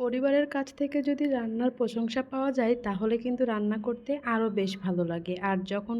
পরিবারের কাছ থেকে যদি রান্নার প্রশংসা পাওয়া যায়, তাহলে কিন্তু রান্না করতে আরও বেশ ভালো লাগে। আর যখন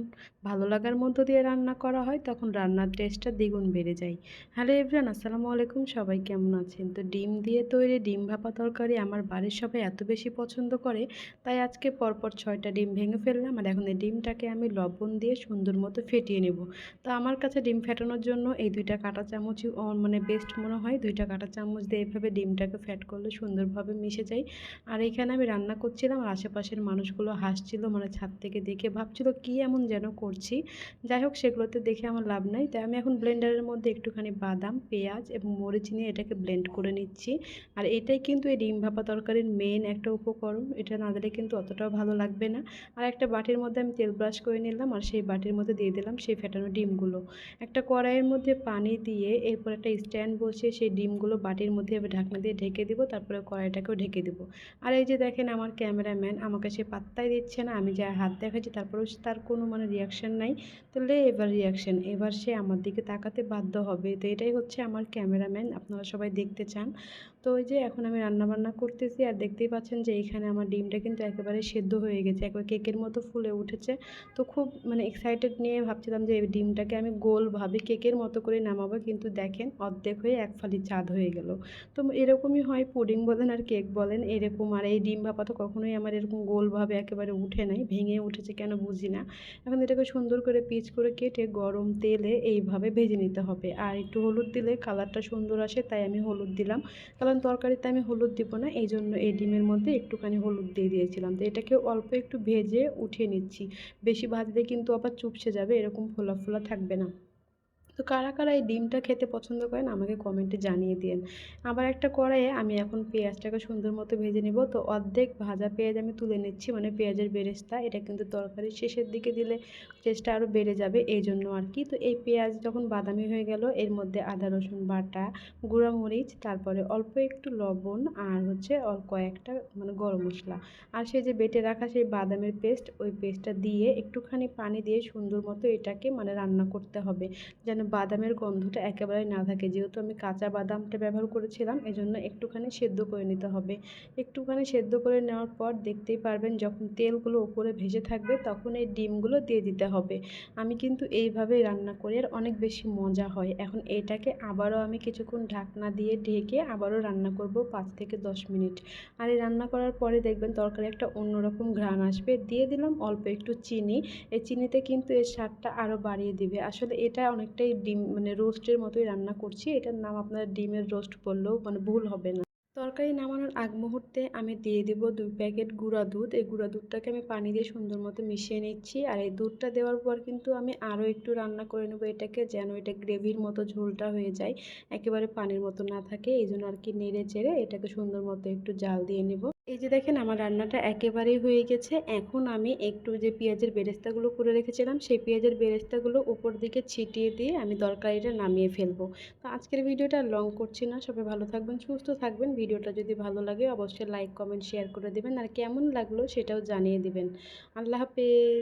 ভালো লাগার মধ্য দিয়ে রান্না করা হয়, তখন রান্নার টেস্টটা দ্বিগুণ বেড়ে যায়। হ্যালো এভরিয়ান আসসালামু আলাইকুম। সবাই কেমন আছেন? তো ডিম দিয়ে তৈরি ডিম ভাপা তরকারি আমার বাড়ির সবাই এত বেশি পছন্দ করে, তাই আজকে পরপর ছয়টা ডিম ভেঙে ফেললাম। আর এখন এই ডিমটাকে আমি লবণ দিয়ে সুন্দর মতো ফেটিয়ে নেব। তো আমার কাছে ডিম ফেটানোর জন্য এই দুইটা কাঁটা চামচই মানে বেস্ট মনে হয়, দুইটা কাঁটা চামচ দিয়ে এইভাবে ডিমটাকে ফ্যাট করলে সুন্দরভাবে মিশে যায় আর এখানে আমি রান্না করছিলাম আর আশেপাশের মানুষগুলো হাসছিল মানে ছাদ থেকে দেখে ভাবছিল কি এমন যেন করছি। যাই হোক, সেগুলোতে দেখে আমার লাভ নাই। তাই আমি এখন ব্লেন্ডারের মধ্যে একটুখানি বাদাম, পেঁয়াজ এবং মরিচ নিয়ে এটাকে ব্লেন্ড করে নিচ্ছি। আর এটাই কিন্তু এই ডিম ভাপা তরকারির মেন একটা উপকরণ। এটা না দিলে কিন্তু অতটাও ভালো লাগবে না। আর একটা বাটির মধ্যে আমি তেল ব্রাশ করে নিলাম আর সেই বাটির মধ্যে দিয়ে দিলাম সেই ফেটানো ডিমগুলো। একটা কড়াইয়ের মধ্যে পানি দিয়ে এরপর একটা স্ট্যান্ড বসিয়ে সেই ডিমগুলো বাটির মধ্যে ঢাকনা দিয়ে ঢেকে দিব। তারপরে কড়াইটা এটাকেও ঢেকে দেবো। আর এই যে দেখেন আমার ক্যামেরাম্যান আমাকে সে পাত্তাই দিচ্ছে না, আমি যা হাত দেখাচ্ছি তারপরেও তার কোনো মানে রিয়াকশান নাই। তাহলে এবার রিয়াকশান এবার সে আমার দিকে তাকাতে বাধ্য হবে। তো এটাই হচ্ছে আমার ক্যামেরাম্যান, আপনারা সবাই দেখতে চান। তো ওই যে এখন আমি রান্নাবান্না করতেছি আর দেখতেই পাচ্ছেন যে এইখানে আমার ডিমটা কিন্তু একেবারে সেদ্ধ হয়ে গেছে, একবার কেকের মতো ফুলে উঠেছে। তো খুব মানে এক্সাইটেড নিয়ে ভাবছিলাম যে এই ডিমটাকে আমি গোলভাবে কেকের মতো করে নামাবো, কিন্তু দেখেন অর্ধেক হয়ে এক ফালি চাঁদ হয়ে গেল। তো এরকমই হয় পুডিং বলেন আর কেক বলেন, এরকম আর এই ডিম ভাপা তো কখনোই আমার এরকম গোলভাবে একেবারে উঠে নাই, ভেঙে উঠেছে কেন বুঝি না। এখন এটাকে সুন্দর করে পিচ করে কেটে গরম তেলে এইভাবে ভেজে নিতে হবে। আর একটু হলুদ দিলে কালারটা সুন্দর আসে, তাই আমি হলুদ দিলাম। কারণ তরকারিতে আমি হলুদ দিব না এই জন্য এই ডিমের মধ্যে একটুখানি হলুদ দিয়ে দিয়েছিলাম। তো এটাকে অল্প একটু ভেজে উঠিয়ে নিচ্ছি। বেশি ভাজলে কিন্তু আবার চুপসে যাবে, এরকম ফোলা ফোলা থাকবে না। তো কারা কারা এই ডিমটা খেতে পছন্দ করেন আমাকে কমেন্টে জানিয়ে দিন আবার একটা কড়াইয়ে আমি এখন পেঁয়াজটাকে সুন্দর মতো ভেজে নেব। তো অর্ধেক ভাজা পেঁয়াজ আমি তুলে নিচ্ছি মানে পেঁয়াজের বেরেস্তা। এটা কিন্তু তরকারির শেষের দিকে দিলে টেস্টটা আরও বেড়ে যাবে, এই জন্য আর কি। তো এই পেঁয়াজ যখন বাদামি হয়ে গেল, এর মধ্যে আদা, রসুন বাটা গুঁড়ামরিচ তারপরে অল্প একটু লবণ আর হচ্ছে কয়েকটা মানে গরম মশলা। আর সেই যে বেটে রাখা সেই বাদামের পেস্ট, ওই পেস্টটা দিয়ে একটুখানি পানি দিয়ে সুন্দর মতো এটাকে মানে রান্না করতে হবে। যেন বাদামের গন্ধটা একেবারে না থাকে। যেহেতু আমি কাঁচা বাদামটা ব্যবহার করেছিলাম, এজন্য একটুখানি সেদ্ধ করে নিতে হবে। একটুখানি সেদ্ধ করে নেওয়ার পর দেখতেই পারবেন, যখন তেলগুলো ওপরে ভেসে থাকবে, তখন এই ডিমগুলো দিয়ে দিতে হবে। আমি কিন্তু এইভাবে রান্না করি, আর অনেক বেশি মজা হয়। এখন এটাকে আবারও আমি কিছুক্ষণ ঢাকনা দিয়ে ঢেকে আবারও রান্না করব পাঁচ থেকে দশ মিনিট। আর এই রান্না করার পরে দেখবেন তরকারি একটা অন্যরকম ঘ্রাণ আসবে। দিয়ে দিলাম অল্প একটু চিনি। এই চিনিতে কিন্তু এর স্বাদটা আরও বাড়িয়ে দিবে। আসলে এটা অনেকটাই ডিম মানে রোস্টের মতোই রান্না করছি। এটার নাম আপনারা ডিমের রোস্ট বললেও মানে ভুল হবে না। তরকারি নামানোর আগ মুহূর্তে আমি দিয়ে দিব দুই প্যাকেট গুঁড়া দুধ। এই গুঁড়া দুধটাকে আমি পানি দিয়ে সুন্দর মতো মিশিয়ে নিচ্ছি। আর এই দুধটা দেওয়ার পর কিন্তু আমি আরও একটু রান্না করে নেব এটাকে, যেন এটা গ্রেভির মতো ঝোলটা হয়ে যায়, একেবারে পানির মতো না থাকে। এই জন্য আর কি নেড়ে চেড়ে এটাকে সুন্দর মতো একটু জাল দিয়ে নেব। এই যে দেখেন আমার রান্নাটা একেবারেই হয়ে গেছে। এখন আমি একটু যে পেঁয়াজের বেরেস্তাগুলো করে রেখেছিলাম, সেই পেঁয়াজের বেরেস্তাগুলো উপর দিকে ছিটিয়ে দিয়ে আমি তরকারিটা নামিয়ে ফেলব। তো আজকের ভিডিওটা লং করছি না। সবাই ভালো থাকবেন, সুস্থ থাকবেন। ভিডিওটা যদি ভালো লাগে, অবশ্যই লাইক কমেন্ট শেয়ার করে দেবেন। আর কেমন লাগল সেটাও জানিয়ে দেবেন। আল্লাহ হাফেজ।